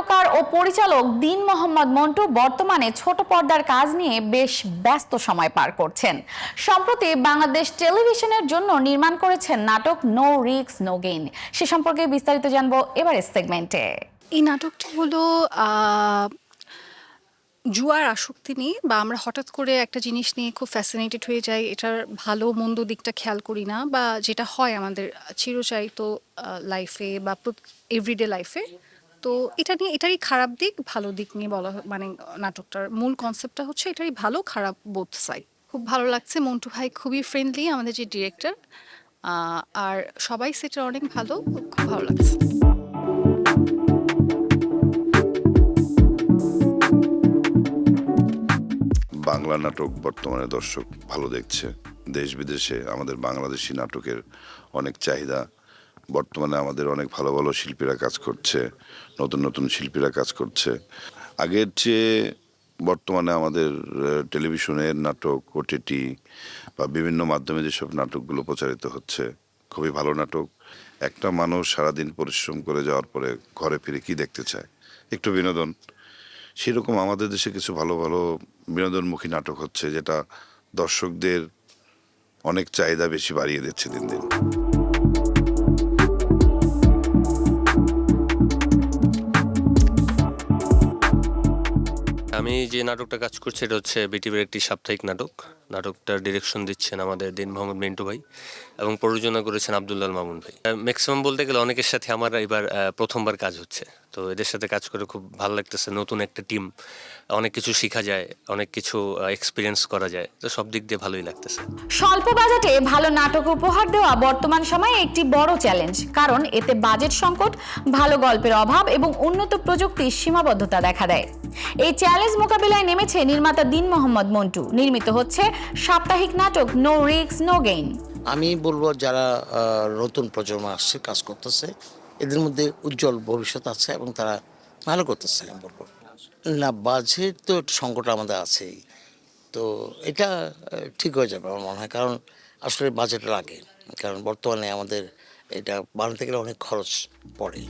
নাট্যকার ও পরিচালক দিন মোহাম্মদ মন্টু বর্তমানে ছোট পর্দার কাজ নিয়ে বেশ ব্যস্ত সময় পার করছেন। সম্প্রতি বাংলাদেশ টেলিভিশনের জন্য নির্মাণ করেছেন নাটক নো রিক্স, নো গেইন। সে সম্পর্কে বিস্তারিত জানব এবারের সেগমেন্টে। এই নাটকটি হলো জুয়ার আসক্তি নিয়ে বা আমরা হঠাৎ করে একটা জিনিস নিয়ে খুব ফ্যাসিনেটেড হয়ে যাই, এটার ভালো মন্দ দিকটা খেয়াল করি না বা যেটা হয় আমাদের চিরচারিত লাইফে বা এভরিডে লাইফে তো এটা নিয়ে, এটারই খারাপ দিক, ভালো দিক নিয়ে বলা মানে নাটকটার মূল কনসেপ্টটা হচ্ছে এটারই ভালো, খারাপ বোধ সাইড খুব ভালো লাগছে, মন্টু ভাই খুবই ফ্রেন্ডলি আমাদের যে ডিরেক্টর আর সবাই সেটা অনেক ভালো, খুব ভালো লাগছে। বাংলা নাটক বর্তমানে দর্শক ভালো দেখছে দেশ বিদেশে আমাদের বাংলাদেশি নাটকের অনেক চাহিদা বর্তমানে আমাদের অনেক ভালো ভালো শিল্পীরা কাজ করছে, নতুন নতুন শিল্পীরা কাজ করছে। আগের চেয়ে বর্তমানে আমাদের টেলিভিশনের নাটক ওটিটি বা বিভিন্ন মাধ্যমে যেসব নাটকগুলো প্রচারিত হচ্ছে, খুবই ভালো নাটক। একটা মানুষ সারাদিন পরিশ্রম করে যাওয়ার পরে ঘরে ফিরে কি দেখতে চায়? একটু বিনোদন। সেরকম আমাদের দেশে কিছু ভালো ভালো বিনোদনমুখী নাটক হচ্ছে, যেটা দর্শকদের অনেক চাহিদা বেশি বাড়িয়ে দিচ্ছে দিন দিন। আমি যে নাটকটা কাজ করছি এটা হচ্ছে বিটিভির একটি সাপ্তাহিক নাটক। নাটকটার ডিরেকশন দিচ্ছেন আমাদের দিন মোহাম্মদ মিন্টু ভাই এবং প্রযোজনা করেছেন আবদুল্লাহ মামুন ভাই। ম্যাক্সিমাম বলতে গেলে অনেকের সাথে আমার এবার প্রথমবার কাজ হচ্ছে। তো এদের সাথে কাজ করে খুব ভালো লাগতেছে, নতুন একটা টিম অনেক কিছু শেখা যায়, অনেক কিছু এক্সপিরিয়েন্স করা যায়। তো সব দিক দিয়ে ভালোই লাগতেছে। স্বল্প বাজেটে ভালো নাটক উপহার দেওয়া বর্তমান সময়ে একটি বড় চ্যালেঞ্জ কারণ এতে বাজেট সংকট, ভালো গল্পের অভাব এবং উন্নত প্রযুক্তির সীমাবদ্ধতা দেখা দেয়। এই চ্যালেঞ্জ মোকাবিলায় নেমেছে নির্মাতা দিন মোহাম্মদ মন্টু। নির্মিত হচ্ছে সাপ্তাহিক নাটক নো রিক্স নো গেইন আমি বলব যারা নতুন প্রজন্ম আসছে, কাজ করতেছে, এদের মধ্যে উজ্জ্বল ভবিষ্যৎ আছে এবং তারা ভালো করতেছে, আমি বলব। না বাজেট তো সংকট আমাদের আছেই। তো এটা ঠিক হয়ে যাবে আমার মনে হয়, কারণ আসলে বাজেট লাগে। কারণ বর্তমানে আমাদের এটা বানাতে গেলে অনেক খরচ পড়ে।